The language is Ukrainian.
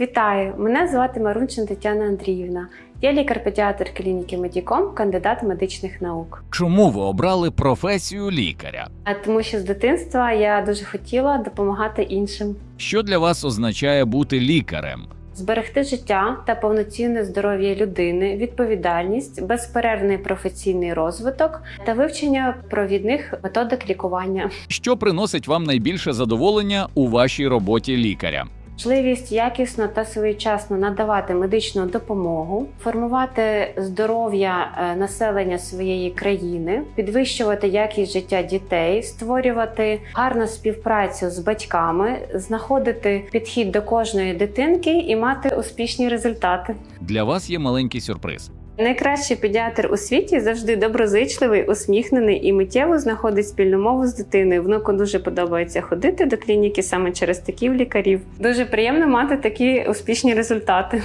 Вітаю! Мене звати Марунчин Тетяна Андріївна. Я лікар-педіатр клініки Медіком, кандидат медичних наук. Чому ви обрали професію лікаря? А Тому що з дитинства я дуже хотіла допомагати іншим, Що для вас означає бути лікарем? зберегти життя та повноцінне здоров'я людини, відповідальність, безперервний професійний розвиток та вивчення провідних методик лікування. Що приносить вам найбільше задоволення у вашій роботі лікаря? Можливість якісно та своєчасно надавати медичну допомогу, формувати здоров'я е, населення своєї країни, підвищувати якість життя дітей, створювати гарну співпрацю з батьками, знаходити підхід до кожної дитинки і мати успішні результати. Для вас є маленький сюрприз. Найкращий педіатр у світі завжди доброзичливий, усміхнений і миттєво знаходить спільну мову з дитиною. Внуку дуже подобається ходити до клініки саме через таких лікарів. Дуже приємно мати такі успішні результати.